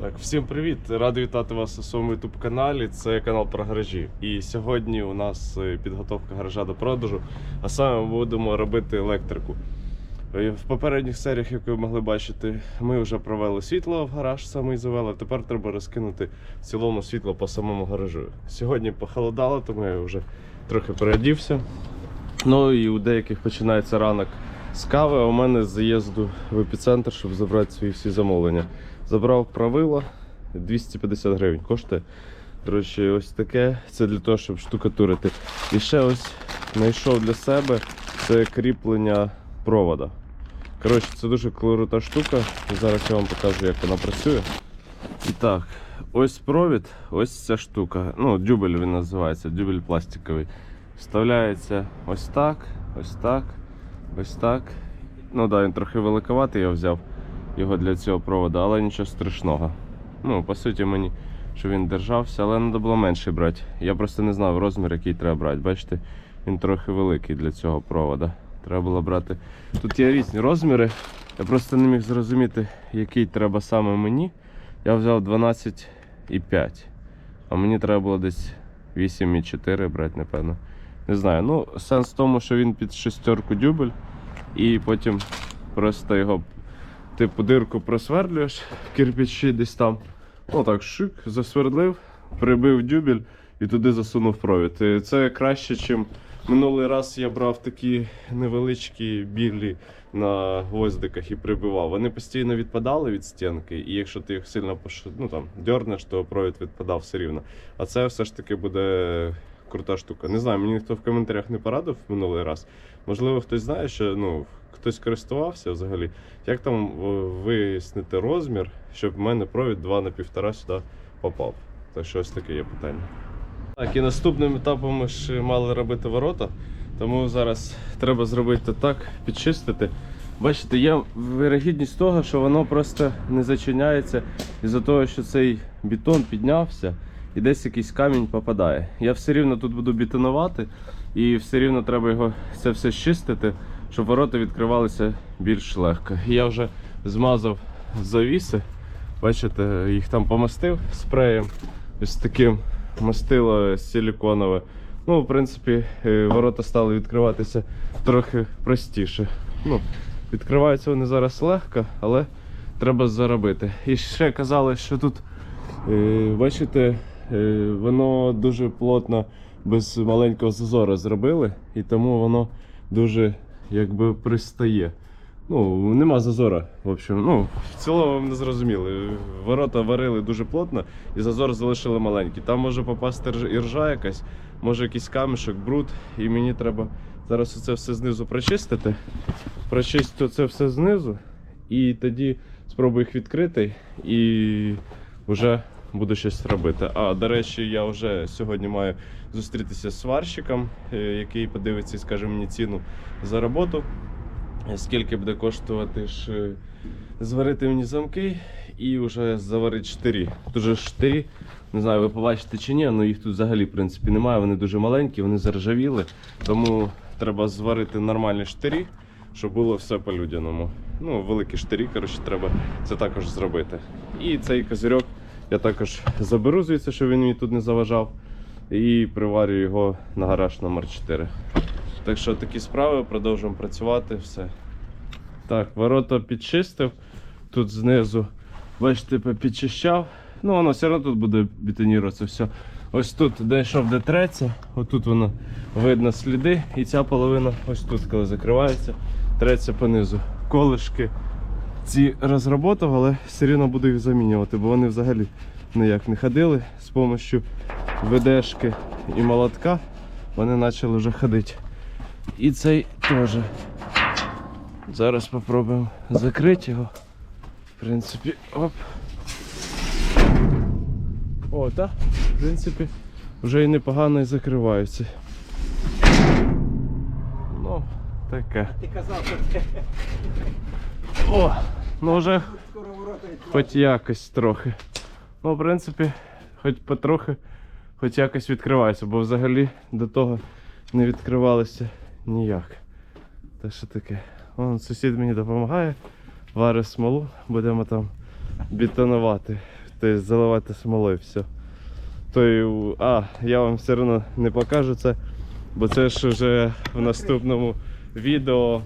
Так, всім привіт! Радий вітати вас у своєму youtube каналі. Це канал про гаражі. І сьогодні у нас е, підготовка гаража до продажу, а саме ми будемо робити електрику. Е, В попередніх серіях, як ви могли бачити, ми вже провели світло в гараж, самий завели. Тепер треба розкинути в цілому світло по самому гаражу. Сьогодні похолодало, тому я вже трохи переодівся. Ну і у деяких починається ранок з кави, а у мене з заїзду в епіцентр, щоб забрати свої всі замовлення. Забрав правило 250 гривень коштує. Коротше, ось таке. Це для того, щоб штукатурити. І ще ось знайшов для себе це кріплення провода. Коротше, це дуже крута штука. Зараз я вам покажу, як вона працює. І так, ось провід, ось ця штука. Ну, дюбель він називається, дюбель пластиковий. Вставляється ось так, ось так, ось так. Ну так, да, він трохи великоватий, я взяв його для цього проводу, але нічого страшного. Ну, по суті, мені, щоб він держався, але треба було менше брати. Я просто не знав розмір, який треба брати. Бачите, він трохи великий для цього провода. Треба було брати. Тут є різні розміри. Я просто не міг зрозуміти, який треба саме мені. Я взяв 12,5. А мені треба було десь 8,4 брати, напевно. Не знаю. Ну, сенс в тому, що він під шестерку дюбель, і потім просто його типу дирку просверлюєш кирпичі десь там. Ну так, шик, засвердлив, прибив дюбель і туди засунув провід. І Це краще, ніж минулий раз я брав такі невеличкі білі на гвоздиках і прибивав. Вони постійно відпадали від стінки, і якщо ти їх сильно пош... ну, там, дьорнеш, то провід відпадав все рівно. А це все ж таки буде крута штука. Не знаю, мені ніхто в коментарях не порадив минулий раз. Можливо, хтось знає, що ну, хтось користувався взагалі. Як там вияснити розмір, щоб в мене провід 2 на 1,5 сюди попав? Так що ось таке є питання. Так, і наступним етапом ми ж мали робити ворота, тому зараз треба зробити так, підчистити. Бачите, є вирогідність того, що воно просто не зачиняється із-за того, що цей бетон піднявся і десь якийсь камінь попадає. Я все рівно тут буду бетонувати, і все рівно треба його це все щистити, щоб ворота відкривалися більш легко. Я вже змазав завіси. Бачите, їх там помастив спреєм ось таким мастило силіконове. Ну, в принципі, е, ворота стали відкриватися трохи простіше. Ну, відкриваються вони зараз легко, але треба заробити. І ще казали, що тут, е, бачите, е, воно дуже плотно без маленького зазору зробили, і тому воно дуже якби пристає. Ну, нема зазора. В общем, ну, в цілому не зрозуміли. Ворота варили дуже плотно і зазор залишили маленький. Там може попасти рж- іржа якась, може якийсь камішок, бруд, і мені треба зараз оце все знизу прочистити. Прочистити це все знизу, і тоді спробую їх відкрити і вже буду щось робити. А до речі, я вже сьогодні маю зустрітися з сварщиком, е, який подивиться і скаже мені ціну за роботу. Скільки буде коштувати ж е, зварити мені замки і вже заварити штирі. Тут же штирі, не знаю, ви побачите чи ні, але їх тут взагалі в принципі немає. Вони дуже маленькі, вони заржавіли. Тому треба зварити нормальні штирі, щоб було все по-людяному. Ну, великі штирі, коротше, треба це також зробити. І цей козирьок я також заберу звідси, щоб він мені тут не заважав. І приварю його на гараж номер 4. Так що такі справи, продовжуємо працювати, все. Так, ворота підчистив. Тут знизу, бачите, підчищав. Ну, воно все одно тут буде бетоніруватися все. Ось тут, де йшов, де треться, отут воно видно сліди, і ця половина ось тут, коли закривається, треться понизу. Колишки ці розработав, але все рівно буду їх замінювати, бо вони взагалі ніяк не ходили з допомогою ведешки і молотка. Вони почали вже ходити. І цей теж. Зараз спробуємо закрити його. В принципі, оп. О, так, в принципі, вже і непогано і закриваються. Ну, таке. Ти казав, що це О! Ну вже хоч якось трохи. Ну, в принципі, хоч потрохи, хоч якось відкривається, бо взагалі до того не відкривалося ніяк. Та що таке? Вон сусід мені допомагає, варить смолу, будемо там бетонувати. бачите, заливати смолою все. То а, я вам все одно не покажу це, бо це ж вже в наступному відео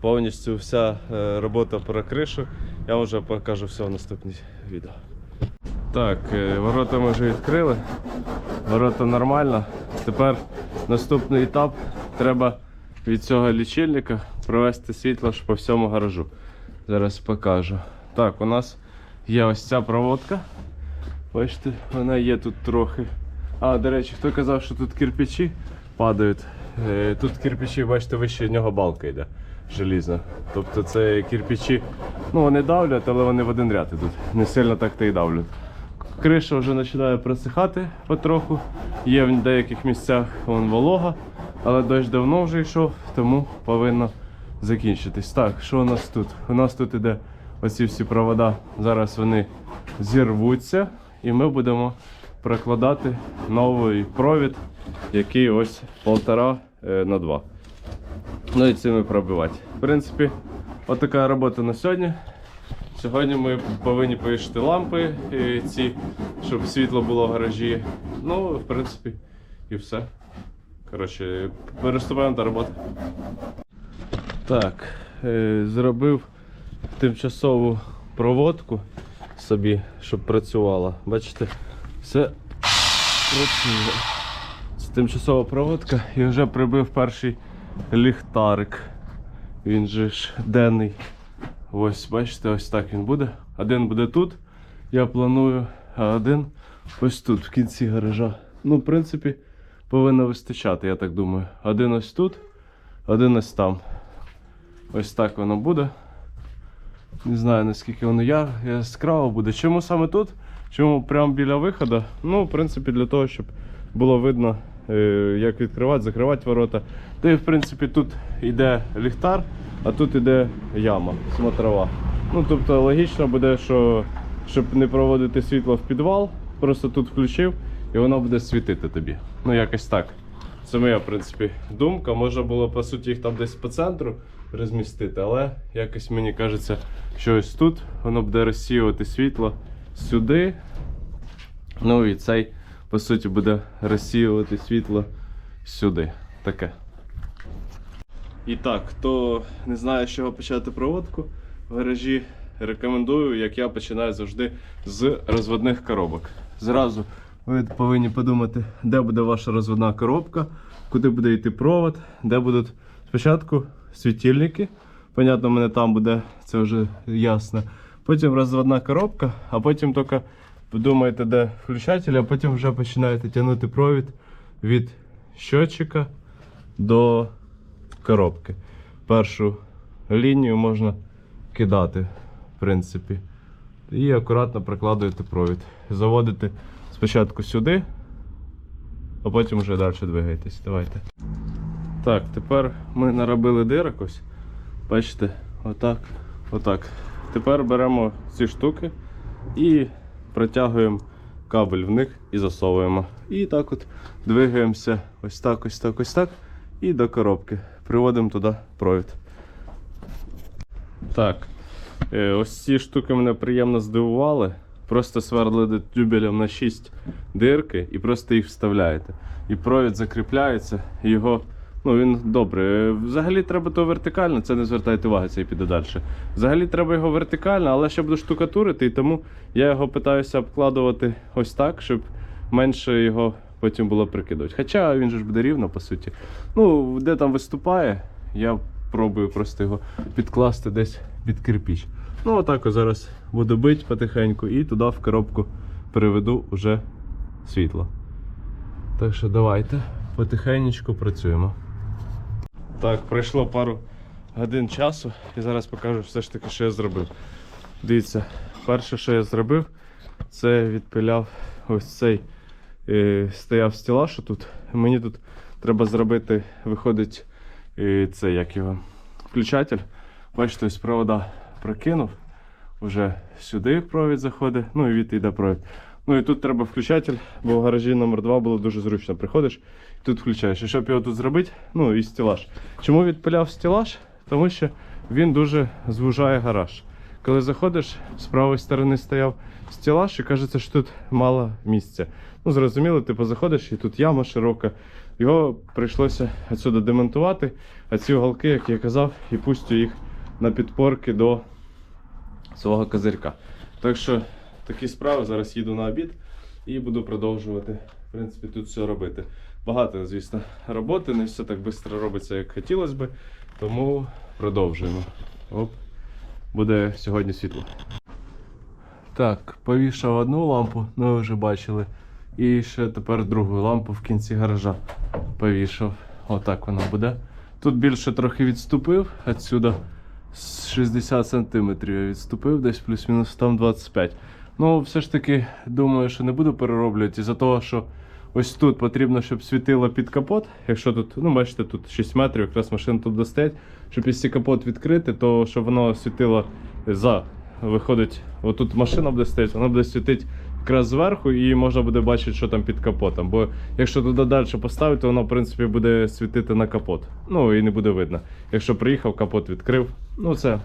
повністю вся е, робота про кришу. Я вам вже покажу все в наступній відео. Так, е, ворота ми вже відкрили. Ворота нормально. Тепер наступний етап. Треба від цього лічильника провести світло по всьому гаражу. Зараз покажу. Так, у нас є ось ця проводка. Бачите, вона є тут трохи. А, до речі, хто казав, що тут кирпичі падають. Е, Тут кирпичі, бачите, вище нього балка йде желізна. Тобто це кирпичі, ну вони давлять, але вони в один ряд ідуть. Не сильно так то і давлять. Криша вже починає просихати потроху. Є в деяких місцях вон волога, але дощ давно вже йшов, тому повинно закінчитись. Так, що у нас тут? У нас тут іде оці всі провода. Зараз вони зірвуться, і ми будемо прокладати новий провід, який ось полтора е, на два. Ну і цими пробивати. В принципі, отака робота на сьогодні. Сьогодні ми повинні повішати лампи е, ці, щоб світло було в гаражі. Ну, в принципі, і все. Коротше, переступаємо до роботи. Так, е, зробив тимчасову проводку собі, щоб працювала. Бачите, все працює. Це тимчасова проводка і вже прибив перший ліхтарик. Він же ж денний. Ось, бачите, ось так він буде. Один буде тут, я планую, а один ось тут, в кінці гаража. Ну, в принципі, повинно вистачати, я так думаю. Один ось тут, один ось там. Ось так воно буде. Не знаю наскільки воно я, яскраво буде. Чому саме тут? Чому прямо біля виходу? Ну, в принципі, для того, щоб було видно, як відкривати, закривати ворота. Та і в принципі тут йде ліхтар, а тут йде яма, смотрова. Ну, тобто логічно буде, що щоб не проводити світло в підвал, просто тут включив і воно буде світити тобі. Ну, якось так. Це моя, в принципі, думка. Можна було, по суті, їх там десь по центру розмістити, але якось мені кажеться, що ось тут воно буде розсіювати світло сюди. Ну і цей, по суті, буде розсіювати світло сюди. Таке. І так, хто не знає, з чого почати проводку в гаражі, рекомендую, як я починаю завжди з розводних коробок. Зразу ви повинні подумати, де буде ваша розводна коробка, куди буде йти провод, де будуть спочатку світильники. Понятно, мене там буде, це вже ясно. Потім розводна коробка, а потім тільки подумаєте, де включатель, а потім вже починаєте тягнути провід від щотчика до коробки. Першу лінію можна кидати, в принципі. І акуратно прокладуєте провід. Заводите спочатку сюди, а потім вже далі двигаєтесь. Давайте. Так, тепер ми наробили дирок ось. Бачите, отак, отак. Тепер беремо ці штуки і протягуємо кабель в них і засовуємо. І так от двигаємося ось так, ось так, ось так. І до коробки. Приводимо туди провід. Так. Е, ось ці штуки мене приємно здивували. Просто сверлили тюбелем на 6 дирки і просто їх вставляєте. І провід закріпляється, його. Ну, він добре. Взагалі треба то вертикально, це не звертайте уваги, це і піде далі. Взагалі треба його вертикально, але ще буду штукатурити, і тому я його питаюся обкладувати ось так, щоб менше його потім було прикидувати. Хоча він же ж буде рівно, по суті. Ну, де там виступає, я пробую просто його підкласти десь під кирпіч. Ну, отак зараз буду бити потихеньку і туди в коробку переведу уже світло. Так що давайте потихеньку працюємо. Так, пройшло пару годин часу і зараз покажу все ж таки, що я зробив. Дивіться, перше, що я зробив, це відпиляв ось цей е, стояв стелаж тут. Мені тут треба зробити, виходить, е, це як його включатель. Бачите, ось провода прокинув. Вже сюди провід заходить, ну і від йде провід. Ну і тут треба включатель, бо в гаражі номер 2 було дуже зручно. Приходиш, і тут включаєш. І щоб його тут зробити, ну і стелаж. Чому відпиляв стелаж? Тому що він дуже звужає гараж. коли заходиш, з правої сторони стояв стілаж, і кажеться, що тут мало місця. Ну, зрозуміло, типу, заходиш, і тут яма широка. Його прийшлося отсюди демонтувати, а ці уголки, як я казав, і пустю їх на підпорки до свого козирка. Так що такі справи. Зараз їду на обід і буду продовжувати, в принципі, тут все робити. Багато, звісно, роботи, не все так швидко робиться, як хотілося би. Тому продовжуємо. Оп. Буде сьогодні світло. Так, повішав одну лампу, ну ви вже бачили. І ще тепер другу лампу в кінці гаража повішав. Отак вона буде. Тут більше трохи відступив отсюда. 60 см відступив, десь плюс-мінус там 25. Ну, все ж таки, думаю, що не буду перероблювати із-за того, що ось тут потрібно, щоб світило під капот. Якщо тут, ну бачите, тут 6 метрів, якраз машина тут достать. Щоб якщо капот відкрити, то щоб воно світило за. Виходить, отут машина буде стояти, вона буде світити якраз зверху, і можна буде бачити, що там під капотом. Бо якщо туди далі поставити, то воно в принципі буде світити на капот. Ну і не буде видно. Якщо приїхав, капот відкрив. Ну це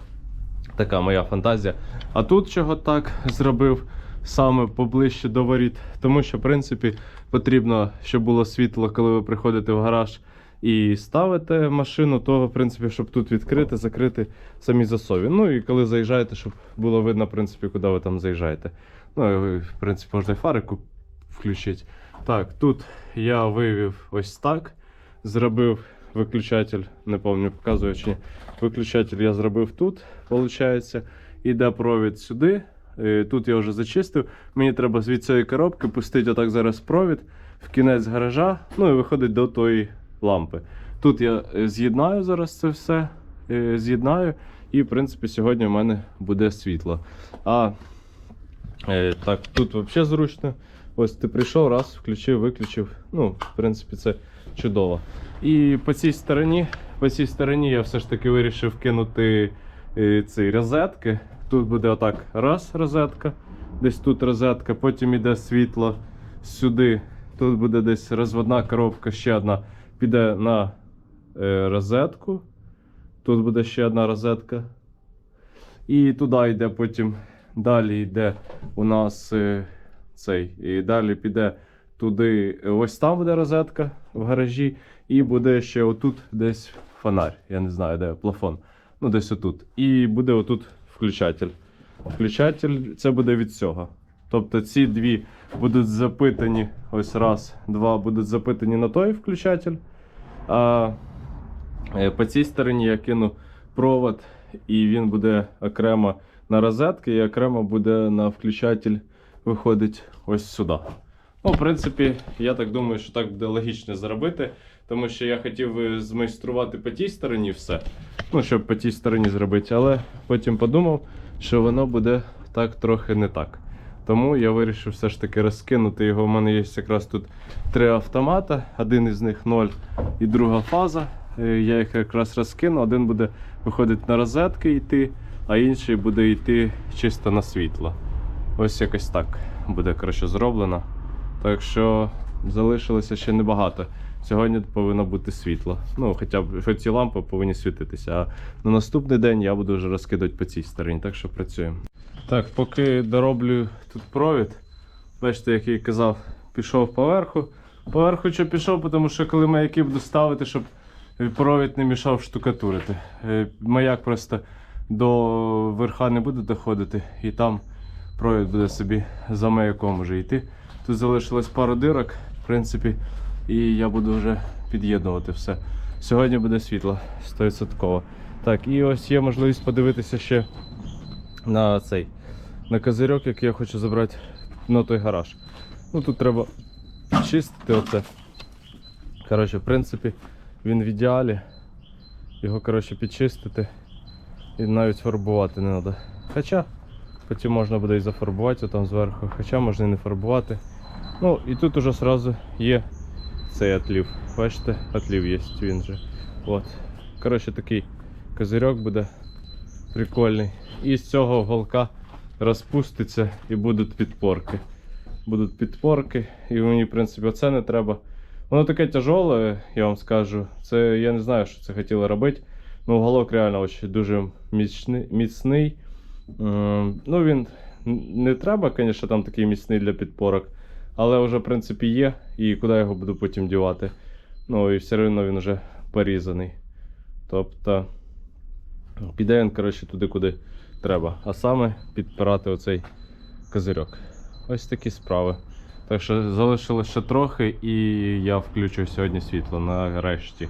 така моя фантазія. А тут чого так зробив саме поближче до воріт, тому що, в принципі, потрібно, щоб було світло, коли ви приходите в гараж і ставите машину, то, в принципі, щоб тут відкрити, закрити самі засові. Ну і коли заїжджаєте, щоб було видно, в принципі, куди ви там заїжджаєте. Ну, і в принципі, можна і фарику включити. Так, тут я вивів ось так. Зробив виключатель, не пам'ятаю, показую чи ні. Виключатель я зробив тут, виходить. Іде провід сюди. Е, Тут я вже зачистив. Мені треба від цієї коробки пустити отак зараз провід в кінець гаража, ну і виходить до тої лампи. Тут я е, з'єднаю зараз це все. е, З'єднаю, і, в принципі, сьогодні в мене буде світло. А так, тут взагалі зручно. Ось ти прийшов, раз, включив, виключив. Ну, в принципі, це чудово. І по цій стороні, по цій стороні я все ж таки вирішив кинути е, ці розетки. Тут буде отак раз розетка, десь тут розетка, потім іде світло сюди. Тут буде десь розводна коробка, ще одна піде на е, розетку. Тут буде ще одна розетка. І туди йде потім. Далі йде у нас е, цей. І далі піде туди. Ось там буде розетка в гаражі. І буде ще отут десь фонарь. Я не знаю, де плафон. Ну, десь отут. І буде отут включатель. Включатель це буде від цього. Тобто ці дві будуть запитані. Ось раз, два будуть запитані на той включатель. А е, по цій стороні я кину провод, і він буде окремо на розетки, і окремо буде на включатель виходить ось сюди. Ну, в принципі, я так думаю, що так буде логічно зробити, тому що я хотів змайструвати по тій стороні все. Ну, щоб по тій стороні зробити, але потім подумав, що воно буде так трохи не так. Тому я вирішив все ж таки розкинути його. У мене є якраз тут три автомата, один із них 0 і друга фаза. Е, Я їх якраз розкину. Один буде виходити на розетки йти, а інший буде йти чисто на світло. Ось якось так буде коротше, зроблено. Так що залишилося ще небагато. Сьогодні повинно бути світло. Ну, хоча б хоч ці лампи повинні світитися. А на наступний день я буду вже розкидати по цій стороні, так що працюємо. Так, поки дороблю тут провід, бачите, як я казав, пішов поверху. Поверху що пішов, тому що коли маяки буду ставити, щоб провід не мішав штукатурити. Е, Маяк просто до верха не буде доходити, і там провід буде собі за маяком вже йти. Тут залишилось пару дирок, в принципі, і я буду вже під'єднувати все. Сьогодні буде світло 100%. Так, і ось є можливість подивитися ще на цей на козирьок, який я хочу забрати на той гараж. Ну тут треба чистити оце. Коротше, в принципі, він в ідеалі. Його коротше, підчистити і навіть фарбувати не треба. Хоча потім можна буде і зафарбувати там зверху, хоча можна і не фарбувати. Ну і тут уже сразу є цей отлів. Бачите, отлів є він же. От. Коротше, такий козирьок буде прикольний. І з цього голка розпуститься і будуть підпорки. Будуть підпорки, і мені, в принципі, оце не треба. Воно таке тяжоле, я вам скажу. Це я не знаю, що це хотіли робити. Ну, голок реально дуже міцний, міцний. Ну, він не треба, звісно, там такий міцний для підпорок, але вже, в принципі, є. І куди його буду потім дівати. Ну, і все одно він вже порізаний. Тобто, піде він, коротше, туди, куди треба. А саме підпирати оцей козирьок. Ось такі справи. Так що залишилось ще трохи, і я включу сьогодні світло нарешті.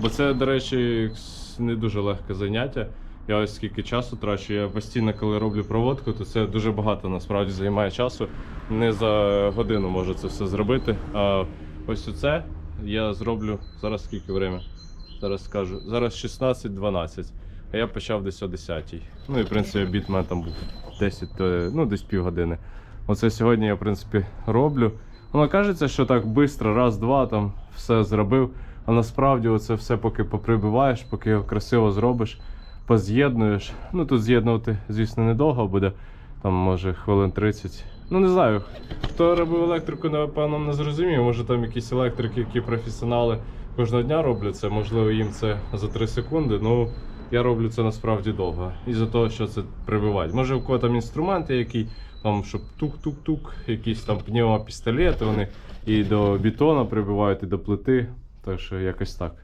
Бо це, до речі, не дуже легке заняття. Я ось скільки часу трачу. Я постійно, коли роблю проводку, то це дуже багато насправді займає часу. Не за годину можу це все зробити. А ось оце я зроблю зараз скільки время? Зараз скажу. Зараз 16-12. А я почав десь о 10. Ну і в принципі обід мене там був 10, то, ну десь півгодини. Оце сьогодні я, в принципі, роблю. Воно кажеться, що так швидко, раз-два там все зробив. А насправді оце все поки поприбиваєш, поки його красиво зробиш, поз'єднуєш. Ну тут з'єднувати, звісно, недовго буде. Там може хвилин 30. Ну не знаю. Хто робив електрику, напевно, не зрозумів. Може там якісь електрики, які професіонали кожного дня роблять це, можливо, їм це за 3 секунди. Ну я роблю це насправді довго. Із-за того, що це прибивати. Може, у кого там інструменти, які там, щоб тук-тук-тук, якісь там пневмопістолети, вони і до бетона прибивають, і до плити. Так що якось так.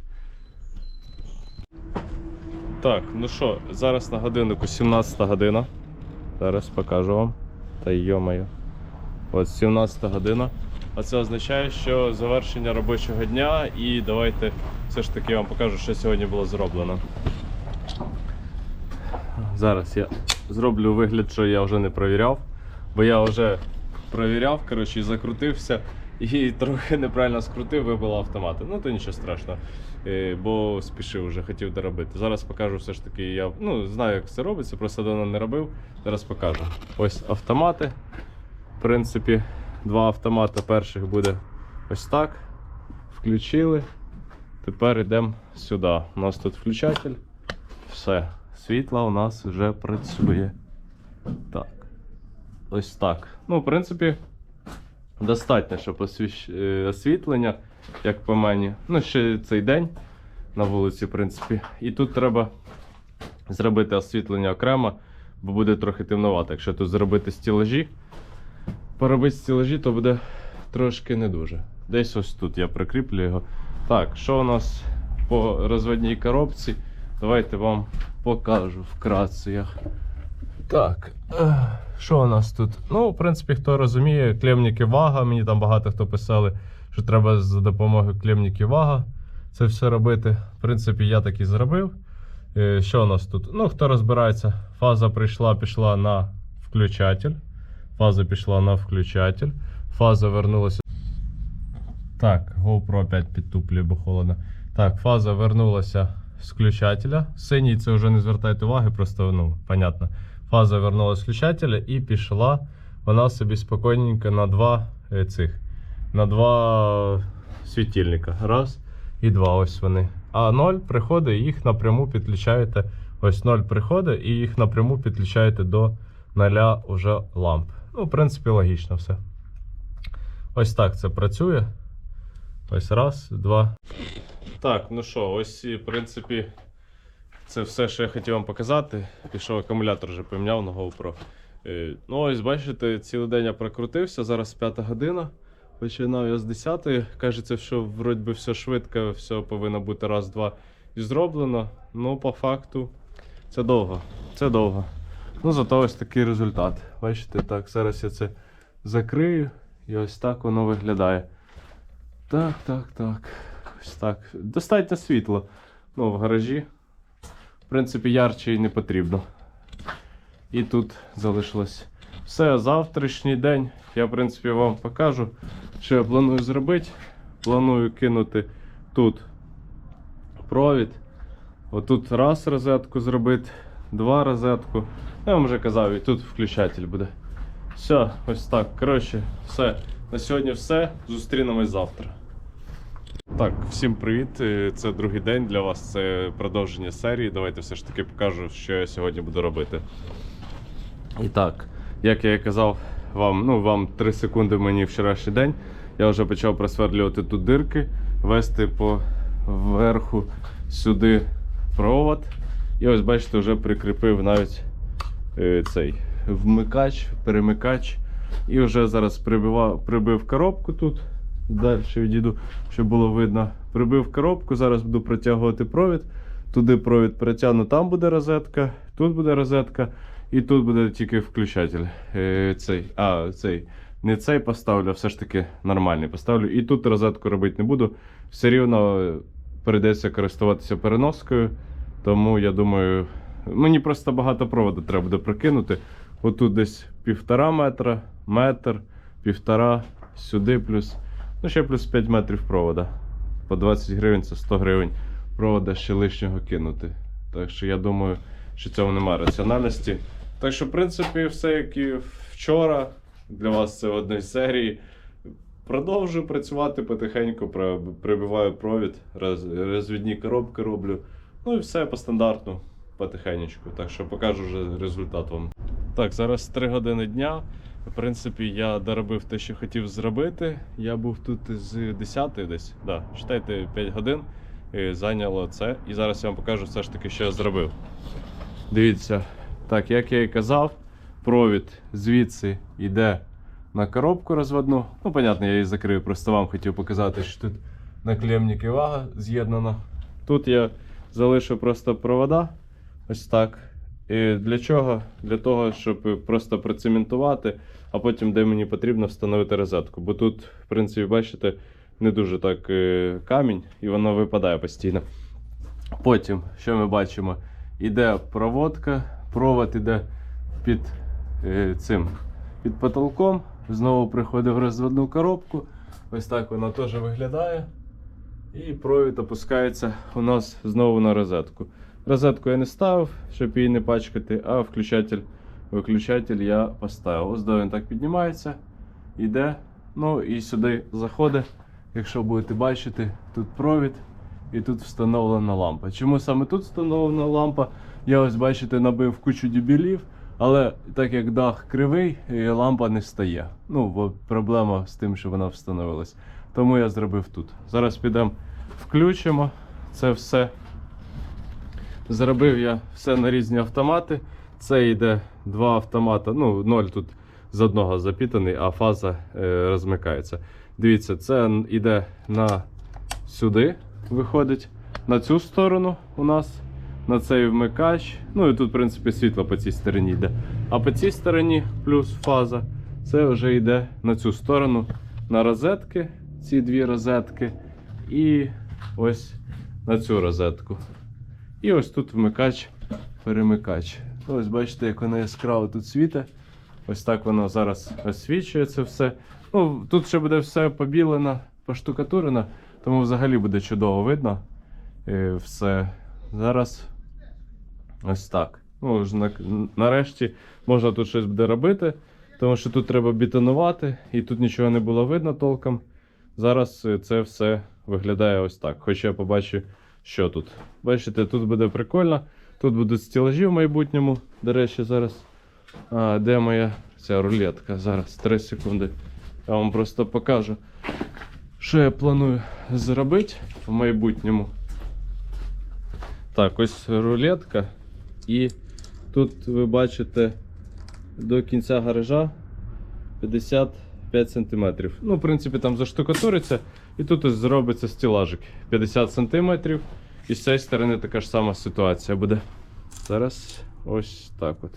Так, ну що, зараз на годиннику 17 година. Зараз покажу вам. Та йомаю. От 17 година. А це означає, що завершення робочого дня, і давайте все ж таки я вам покажу, що сьогодні було зроблено. Зараз я зроблю вигляд, що я вже не провіряв, бо я вже провіряв, коротше, і закрутився і трохи неправильно скрутив, вибило автомати. Ну то нічого страшного, бо спішив вже, хотів доробити. Зараз покажу все ж таки, я ну, знаю, як це робиться, просто давно не робив. Зараз покажу. Ось автомати. В принципі, два автомати перших буде ось так. Включили. Тепер йдемо сюди. У нас тут включатель. Все. Світло у нас вже працює. Так. Ось так. Ну, в принципі, достатньо, щоб е, освітлення, як по мені. Ну, ще цей день на вулиці, в принципі. І тут треба зробити освітлення окремо, бо буде трохи темновато. Якщо тут зробити стілажі, поробити стілажі, то буде трошки не дуже. Десь ось тут я прикріплю його. Так, що у нас по розводній коробці? Давайте вам покажу вкратцях. Так, що у нас тут? Ну, в принципі, хто розуміє, клемніки вага. Мені там багато хто писали, що треба за допомогою клемніки вага це все робити. В принципі, я так і зробив. Е, Що у нас тут? Ну, хто розбирається, фаза прийшла, пішла на включатель. Фаза пішла на включатель. Фаза вернулася. Так, GoPro опять підтуплює, бо холодно. Так, фаза вернулася з включателя. Синій це вже не звертайте уваги, просто ну, понятно. Фаза вернулася з включателя і пішла вона собі спокійненько на два е, цих. На два світильника. Раз і два. Ось вони. А ноль приходить, і їх напряму підключаєте. Ось ноль приходить, і їх напряму підключаєте до нуля уже ламп. Ну, в принципі, логічно все. Ось так це працює. Ось раз, два. Так, ну що, ось, в принципі, це все, що я хотів вам показати. Пішов акумулятор вже поміняв на GoPro. Е, Ну, ось бачите, цілий день я прокрутився, зараз 5 година. Починав я з 10 Кажеться, що вроді все швидко, все повинно бути раз-два і зроблено. Ну, по факту, це довго. Це довго. Ну, зато ось такий результат. Бачите, так, зараз я це закрию і ось так воно виглядає. Так, так, так. Ось так. Достатньо світло. Ну, в гаражі. В принципі, ярче і не потрібно. І тут залишилось все. Завтрашній день. Я, в принципі, вам покажу, що я планую зробити. Планую кинути тут провід. Отут раз розетку зробити, два розетку. Я вам вже казав, і тут включатель буде. Все, ось так. Коротше, все. На сьогодні все. Зустрінемось завтра. Так, всім привіт. Е, Це другий день для вас. Це продовження серії. Давайте все ж таки покажу, що я сьогодні буду робити. І так, як я і казав вам, ну вам 3 секунди мені вчорашній день. Я вже почав просверлювати тут дирки, вести по верху сюди провод. І ось бачите, вже прикріпив навіть е, цей вмикач, перемикач. І вже зараз прибивав, прибив коробку тут. Далі відійду, щоб було видно. Прибив коробку, зараз буду протягувати провід. Туди провід перетягну, там буде розетка, тут буде розетка, і тут буде тільки включатель. Е, цей, а, цей. Не цей поставлю, а все ж таки нормальний поставлю. І тут розетку робити не буду. Все рівно е, прийдеться користуватися переноскою. Тому я думаю, мені просто багато проводу треба буде прокинути. Отут десь півтора метра, метр, півтора, сюди плюс. Ну, ще плюс 5 метрів провода. По 20 гривень це 100 гривень провода ще лишнього кинути. Так що я думаю, що цього немає раціональності. Так що, в принципі, все як і вчора. Для вас це в одній серії. Продовжую працювати потихеньку, прибиваю провід, роз- розвідні коробки роблю. Ну і все по стандартну, потихеньку. Так що покажу вже результат вам. Так, зараз 3 години дня. В принципі, я доробив те, що хотів зробити. Я був тут з 10 десь, да, читайте 5 годин. І зайняло це. І зараз я вам покажу все ж таки, що я зробив. Дивіться, так, як я і казав, провід звідси йде на коробку розводну. Ну, понятно, я її закрию, просто вам хотів показати, що тут наклемник і вага з'єднана. Тут я залишив просто провода. Ось так. І для чого? Для того, щоб просто процементувати, а потім, де мені потрібно, встановити розетку. Бо тут, в принципі, бачите, не дуже так е, камінь, і воно випадає постійно. Потім, що ми бачимо? Іде проводка, провод іде під е, цим під потолком. Знову приходить в розводну коробку. Ось так вона теж виглядає. І провід опускається у нас знову на розетку. Розетку я не ставив, щоб її не пачкати, а включатель, виключатель я поставив. Ось він так піднімається, йде. Ну і сюди заходить. Якщо будете бачити, тут провід і тут встановлена лампа. Чому саме тут встановлена лампа? Я ось бачите, набив кучу дюбелів, але так як дах кривий, лампа не стає. Ну, бо проблема з тим, що вона встановилась. Тому я зробив тут. Зараз підемо, включимо це все. Зробив я все на різні автомати. Це йде два автомата. Ну, ноль тут з одного запітаний, а фаза е, розмикається. Дивіться, це йде на сюди, виходить на цю сторону у нас, на цей вмикач. Ну і тут, в принципі, світло по цій стороні йде. А по цій стороні плюс фаза, це вже йде на цю сторону, на розетки, ці дві розетки, і ось на цю розетку. І ось тут вмикач, перемикач. Ось бачите, як воно яскраво тут світить. Ось так воно зараз освічує це все. Ну, тут ще буде все побілено, поштукатурено, тому взагалі буде чудово видно. е, Все. Зараз ось так. Ну, вже на, нарешті можна тут щось буде робити, тому що тут треба бетонувати, і тут нічого не було видно толком. Зараз е, це все виглядає ось так. Хоч я побачу, що тут. Бачите, тут буде прикольно. Тут будуть стілажі в майбутньому. До речі, зараз. А, де моя ця рулетка? Зараз 3 секунди. Я вам просто покажу, що я планую зробити в майбутньому. Так, ось рулетка. І тут ви бачите до кінця гаража 55 см. Ну, в принципі, там заштукатуриться, і тут ось зробиться стілажик 50 см. І з цієї сторони така ж сама ситуація буде. Зараз ось так от.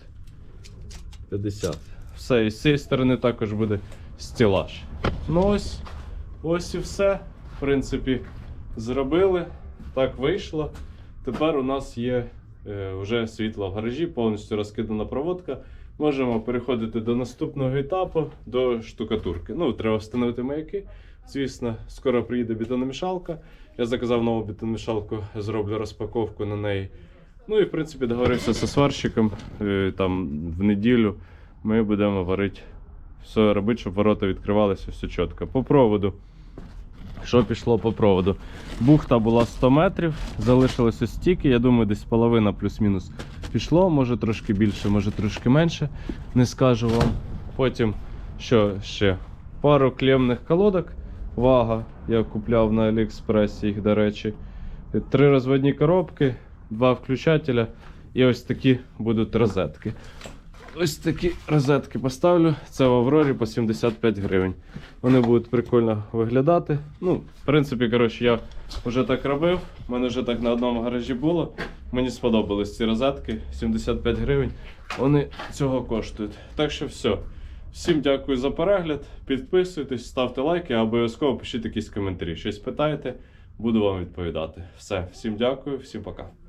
50. Все, і з цієї сторони також буде стілаж. Ну ось, ось і все. В принципі, зробили. Так вийшло. Тепер у нас є вже світло в гаражі, повністю розкидана проводка. Можемо переходити до наступного етапу, до штукатурки. Ну, треба встановити маяки. Звісно, скоро приїде бетономішалка. Я заказав нову бетономішалку, зроблю розпаковку на неї. Ну і в принципі договорився зі сварщиком. е, Там в неділю ми будемо варити все робити, щоб ворота відкривалися все чітко. По проводу. Що пішло по проводу? Бухта була 100 метрів, залишилося стільки. Я думаю, десь половина плюс-мінус пішло, може трошки більше, може трошки менше. Не скажу вам. Потім що ще? Пару клемних колодок. Вага. Я купляв на Аліекспресі їх, до речі. Три розводні коробки, два включателя і ось такі будуть розетки. Ось такі розетки поставлю. Це в Аврорі по 75 гривень. Вони будуть прикольно виглядати. Ну, в принципі, коротше, я вже так робив. У мене вже так на одному гаражі було. Мені сподобались ці розетки 75 гривень. Вони цього коштують. Так що все. Всім дякую за перегляд. Підписуйтесь, ставте лайки, обов'язково пишіть якісь коментарі. Щось питаєте, буду вам відповідати. Все, всім дякую, всім пока.